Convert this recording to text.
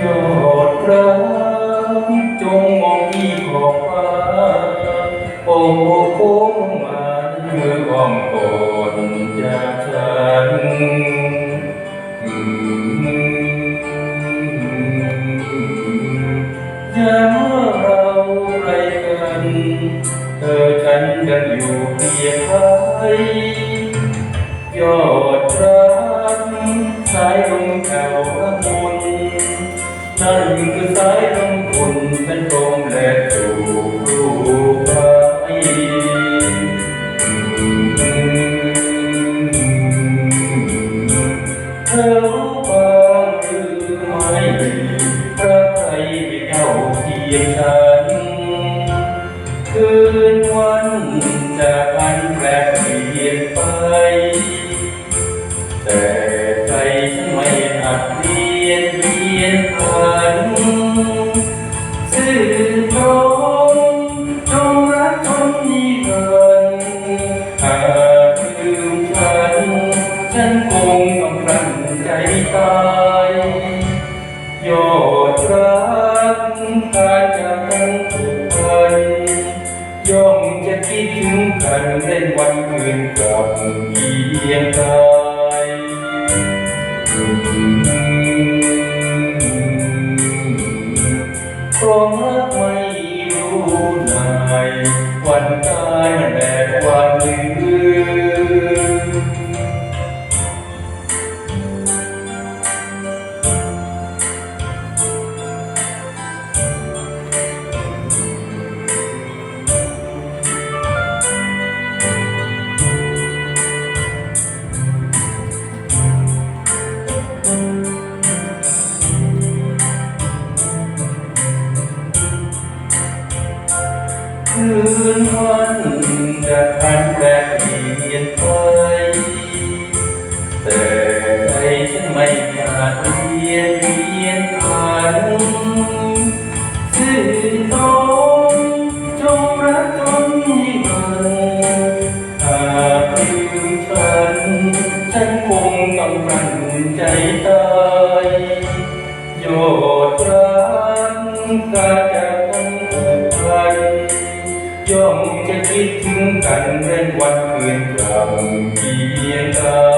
ยอดรักจงมองที่ขอบฟ้าโอ้คงมาคือออมกอดจากฉันย้ำเราไรกัน เธอฉันยังอยู่เพียงใครยอดรักสายลมแก่าละม นั่นคือสายลมอุ่นเป็นลมและจูบรูปไปเธอรู้ สื่อตรงจงรักจนนิรันดร์หากลืมฉัน ฉันคงต้องกลั้นใจตายยอดรักการจากกันทุกวันย่อมจะคิดถึงกันเล่นวันคืนกับเพียงกาย รองรักไม่รู้นายวันตายมันแบกวันลืม คืนวันจะพันแปรเปลี่ยนไปแต่ใจฉันไม่อาจเปลี่ยนเปลี่ยนผันสื่อตรงจงรักจนนิรันหากลืมฉัน ฉันคงต้องกลั้นใจตายยอดรักกาจากกันทุกวัน ย่อมจะคิดถึงกันเล่งวันคืนกลางเพียงกา